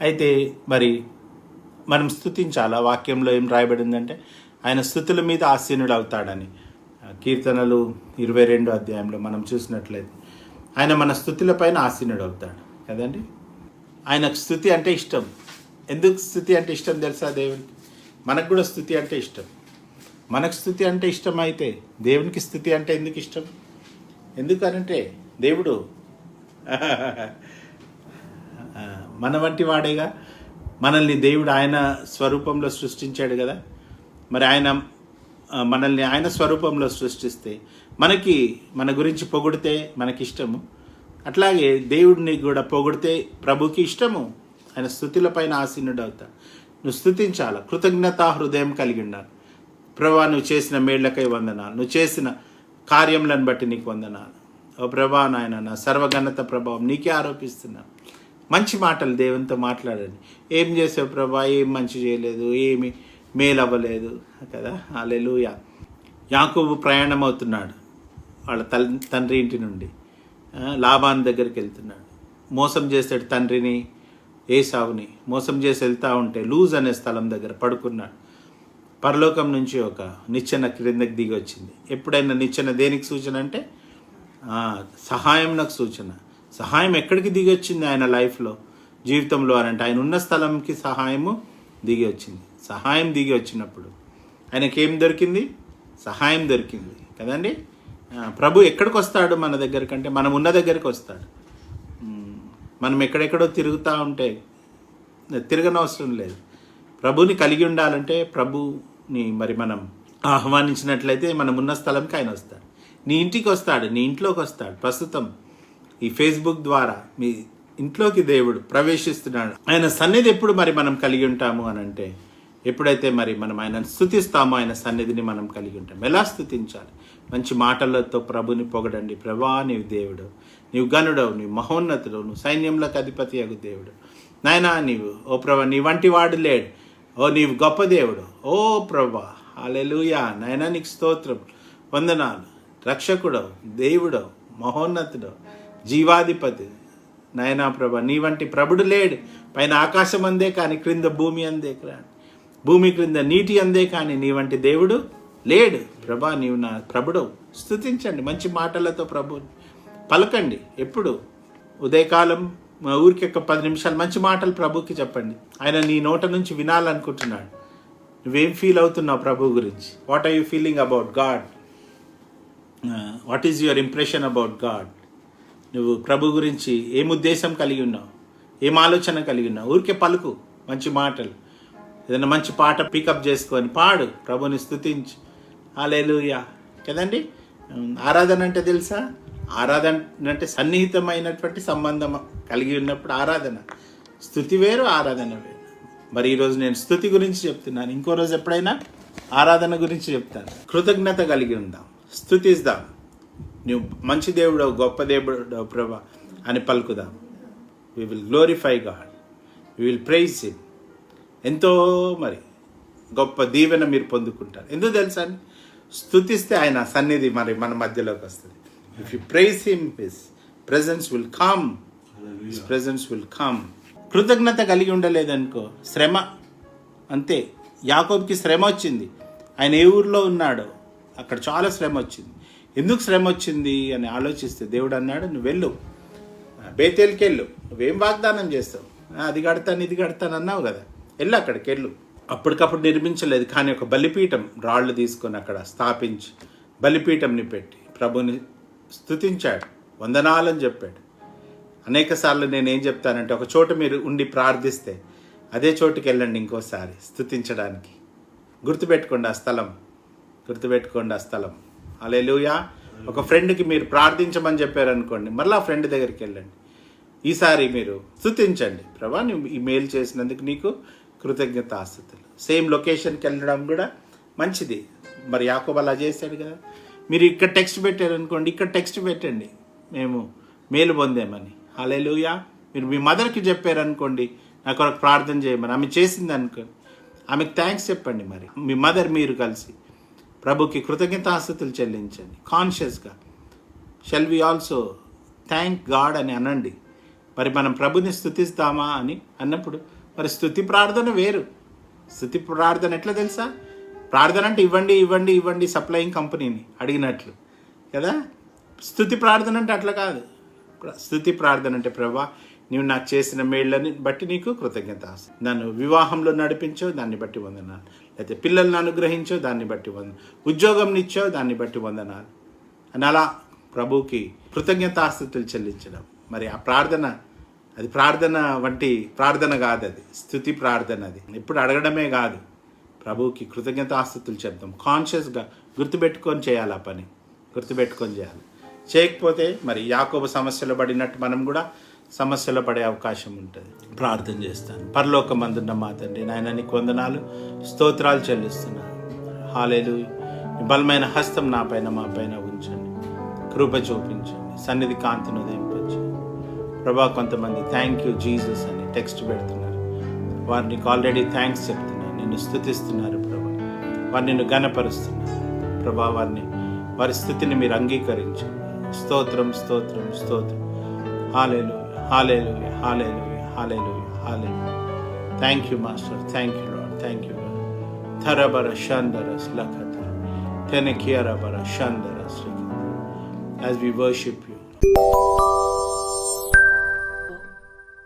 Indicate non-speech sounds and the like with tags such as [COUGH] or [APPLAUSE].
అయితే మరి మనం స్థుతించాలా వాక్యంలో ఏం రాయబడిందంటే ఆయన స్థుతుల మీద ఆసీనుడు అవుతాడని కీర్తనలు ఇరవై రెండు అధ్యాయంలో మనం చూసినట్లయితే ఆయన మన స్థుతులపైన ఆసీనుడు అవుతాడు కదండి? ఆయనకు స్థుతి అంటే ఇష్టం. ఎందుకు స్థుతి అంటే ఇష్టం తెలుసా దేవునికి? మనకు కూడా స్థుతి అంటే ఇష్టం. మనకు స్థుతి అంటే ఇష్టం అయితే దేవునికి స్థుతి అంటే ఎందుకు ఇష్టం? ఎందుకనంటే దేవుడు [LAUGHS] మన వంటి వాడేగా. మనల్ని దేవుడు ఆయన స్వరూపంలో సృష్టించాడు కదా. మరి ఆయన మనల్ని ఆయన స్వరూపంలో సృష్టిస్తే మనకి మన గురించి పొగిడితే మనకి ఇష్టము అట్లాగే దేవుడిని కూడా పొగిడితే ప్రభుకి ఇష్టము. ఆయన స్థుతుల పైన ఆసీనుడు అవుతా నువ్వు స్థుతించాల? కృతజ్ఞతా హృదయం కలిగి ఉండాలి. ప్రభా నువ్వు చేసిన మేళ్ళకై వందనాలు. నువ్వు చేసిన కార్యములను బట్టి నీకు వందనాలు. ఓ ప్రభా నాయన నా సర్వఘనత ప్రభావం నీకే ఆరోపిస్తున్నాను. మంచి మాటలు దేవునితో మాట్లాడండి. ఏం చేసావు ప్రభా? ఏం మంచి చేయలేదు? ఏమి మేలు అవ్వలేదు కదా? అలెలుయ యాకోబు ప్రయాణం అవుతున్నాడు వాళ్ళ తల్ తండ్రి ఇంటి నుండి. లాభాన్ దగ్గరికి వెళ్తున్నాడు. మోసం చేస్తాడు తండ్రిని ఏసావుని. మోసం చేసి వెళ్తూ ఉంటే లూజ్ అనే స్థలం దగ్గర పడుకున్నాడు. పరలోకం నుంచి ఒక నిచ్చెన క్రిందకి దిగి వచ్చింది. ఎప్పుడైనా నిచ్చెన దేనికి సూచన అంటే? సహాయం నాకు సూచన. సహాయం ఎక్కడికి దిగి వచ్చింది ఆయన లైఫ్లో? జీవితంలో అని అంటే ఆయన ఉన్న స్థలంకి సహాయము దిగి వచ్చింది. సహాయం దిగి వచ్చినప్పుడు. ఆయనకి ఏం దొరికింది? సహాయం దొరికింది. కదండి? ప్రభు ఎక్కడికి వస్తాడు మన దగ్గరకంటే మనం ఉన్న దగ్గరికి వస్తాడు. మనం ఎక్కడెక్కడో తిరుగుతూ ఉంటే తిరగనవసరం లేదు. ప్రభుని కలిగి ఉండాలంటే ప్రభుని మరి మనం ఆహ్వానించినట్లయితే మనం ఉన్న స్థలంకి ఆయన వస్తాడు. నీ ఇంటికి వస్తాడు నీ ఇంట్లోకి వస్తాడు. ప్రస్తుతం ఈ ఫేస్బుక్ ద్వారా మీ ఇంట్లోకి దేవుడు ప్రవేశిస్తున్నాడు. ఆయన సన్నిధి ఎప్పుడు మరి మనం కలిగి ఉంటాము అని అంటే ఎప్పుడైతే మరి మనం ఆయన స్థుతిస్తామో ఆయన సన్నిధిని మనం కలిగి ఉంటాం. ఎలా స్థుతించాలి? మంచి మాటలతో ప్రభుని పొగడండి. ప్రభా నీవు దేవుడు. నీవు గనుడవు నీవు మహోన్నతుడు నువ్వు సైన్యంలోకి అధిపతి అగు దేవుడు. నాయనా నీవు ఓ ప్రభా నీ వంటి వాడు లేడు. ఓ నీవు గొప్ప దేవుడు. ఓ ప్రభా అలెలుయా నాయనా నీకు స్తోత్రం. వందనాలు. రక్షకుడవు దేవుడవు మహోన్నతుడు జీవాధిపతి. నయనా ప్రభ నీ వంటి ప్రభుడు లేడు. పైన ఆకాశం అందే కానీ క్రింద భూమి అందే కానీ భూమి క్రింద నీటి అందే కానీ నీ వంటి దేవుడు లేడు. ప్రభా నీవు నా ప్రభుడవు. స్థుతించండి మంచి మాటలతో ప్రభు. పలకండి ఎప్పుడు? ఉదయకాలం మా ఊరికి ఒక పది నిమిషాలు మంచి మాటలు ప్రభుకి చెప్పండి. ఆయన నీ నోట నుంచి వినాలనుకుంటున్నాడు. నువ్వేం ఫీల్ అవుతున్నావు ప్రభు గురించి? What are you feeling about God what is your impression about God నువ్వు ప్రభు గురించి ఏం ఉద్దేశం కలిగి ఉన్నావు? ఏం ఆలోచన కలిగి ఉన్నావు? ఊరికే పలుకు. మంచి మాటలు. ఏదైనా మంచి పాట పికప్ చేసుకొని పాడు. ప్రభుని స్థుతించు ఆలేలుయా కదండి? ఆరాధన అంటే తెలుసా? ఆరాధన అంటే సన్నిహితమైనటువంటి సంబంధం కలిగి ఉన్నప్పుడు ఆరాధన. స్థుతి వేరు ఆరాధన వేరు. మరి ఈరోజు నేను స్థుతి గురించి చెప్తున్నాను. ఇంకో రోజు ఎప్పుడైనా ఆరాధన గురించి చెప్తాను. కృతజ్ఞత కలిగి ఉందాం. స్థుతిస్తాం నువ్వు మంచి దేవుడు గొప్ప దేవుడు ప్రభా అని పలుకుదాం. We will glorify God we will praise him ఎంతో మరి గొప్ప దీవెన మీరు పొందుకుంటారు. ఎందుకు తెలుసా అండి? స్థుతిస్తే ఆయన సన్నిధి మరి మన మధ్యలోకి వస్తుంది. If you praise him his presence will come his presence will come కృతజ్ఞత కలిగి ఉండలేదనుకో శ్రమ అంతే. యాకోబ్కి శ్రమ వచ్చింది. ఆయన ఏ ఊర్లో ఉన్నాడో అక్కడ చాలా శ్రమ వచ్చింది. ఎందుకు శ్రమ వచ్చింది అని ఆలోచిస్తే దేవుడు అన్నాడు నువ్వు వెళ్ళు. బేతేల్కి వెళ్ళు. నువ్వేం వాగ్దానం చేస్తావు? అది కడతాను ఇది కడతాను అన్నావు కదా. వెళ్ళు అక్కడికి వెళ్ళు. అప్పటికప్పుడు నిర్మించలేదు కానీ ఒక బలిపీఠం రాళ్ళు తీసుకొని అక్కడ స్థాపించి బలిపీఠంని పెట్టి ప్రభుని స్థుతించాడు వందనాలని చెప్పాడు. అనేక సార్లు నేను ఏం చెప్తానంటే ఒక చోట మీరు ఉండి ప్రార్థిస్తే అదే చోటుకి వెళ్ళండి ఇంకోసారి స్థుతించడానికి గుర్తుపెట్టుకోండి ఆ స్థలం. గుర్తుపెట్టుకోండి ఆ స్థలం. అలెలుయా ఒక ఫ్రెండ్కి మీరు ప్రార్థించమని చెప్పారనుకోండి మళ్ళీ ఆ ఫ్రెండ్ దగ్గరికి వెళ్ళండి. ఈసారి మీరు స్థుతించండి ప్రభా నువ్వు ఈ మెయిల్ చేసినందుకు నీకు కృతజ్ఞత ఆస్తుతులు సేమ్ లొకేషన్కి వెళ్ళడం కూడా మంచిది. మరి యాకోబ్ అలా చేశాడు కదా. మీరు ఇక్కడ టెక్స్ట్ పెట్టారనుకోండి ఇక్కడ టెక్స్ట్ పెట్టండి. మేము మేలు పొందామని. అలెలుయా మీరు మీ మదర్కి చెప్పారనుకోండి నాకు కొరకు ప్రార్థన చేయమని. ఆమె చేసింది అనుకోండి. ఆమెకు థ్యాంక్స్ చెప్పండి మరి. మీ మదర్ మీరు కలిసి. ప్రభుకి కృతజ్ఞతాస్తుతులు చెల్లించండి. కాన్షియస్గా shall we also thank God అని అనండి. మరి మనం ప్రభుని స్థుతిస్తామా అని అన్నప్పుడు మరి స్థుతి ప్రార్థన వేరు. స్థుతి ప్రార్థన ఎట్లా తెలుసా? ప్రార్థన అంటే ఇవ్వండి ఇవ్వండి ఇవ్వండి సప్లయింగ్ కంపెనీని అడిగినట్లు. కదా? స్థుతి ప్రార్థన అంటే అట్లా కాదు. స్థుతి ప్రార్థన అంటే ప్రభా నీవు నాకు చేసిన మేళ్ళని బట్టి నీకు కృతజ్ఞత. నన్ను వివాహంలో నడిపించో దాన్ని బట్టి వందనాలు. లేకపోతే పిల్లల్ని అనుగ్రహించో దాన్ని బట్టి వంద ఉద్యోగం ఇచ్చో దాన్ని బట్టి వందనాలు. అని అలా ప్రభువుకి కృతజ్ఞతాస్థుతులు చెల్లించడం. మరి ఆ ప్రార్థన అది ప్రార్థన వంటి ప్రార్థన కాదు అది స్థుతి ప్రార్థన అది. ఎప్పుడు అడగడమే కాదు. ప్రభువుకి కృతజ్ఞతాస్థుతులు చెప్తాం. కాన్షియస్గా గుర్తుపెట్టుకొని చేయాలి ఆ పని. గుర్తుపెట్టుకొని చేయాలి. చేయకపోతే మరి యాకోబ సమస్యలో పడినట్టు మనం కూడా సమస్యలో పడే అవకాశం ఉంటుంది. ప్రార్థన చేస్తాను. పరలోక మందున్న మా తండ్రి నాయన నీకు వందనాలు. స్తోత్రాలు చెల్లిస్తున్నాను. హాలేలు బలమైన హస్తం నా పైన మా పైన ఉంచండి. కృప చూపించండి. సన్నిధి కాంతిని ఉదయింపంచండి ప్రభా కొంతమంది థ్యాంక్ యూ జీసస్ అని టెక్స్ట్ పెడుతున్నారు. వారు నీకు ఆల్రెడీ థ్యాంక్స్ చెప్తున్నారు. నిన్ను స్థుతిస్తున్నారు ప్రభా. వారు నిన్ను గనపరుస్తున్నారు ప్రభా వారిని వారి స్థితిని మీరు అంగీకరించండి. స్తోత్రం స్తోత్రం స్తోత్రం. హాలేలు Hallelujah, hallelujah, hallelujah, hallelujah. Thank you, Master. Thank you, Lord. Thank you, Lord. Tarabara Shandaras Lakata. Tenekiarabara Shandaras As we worship you.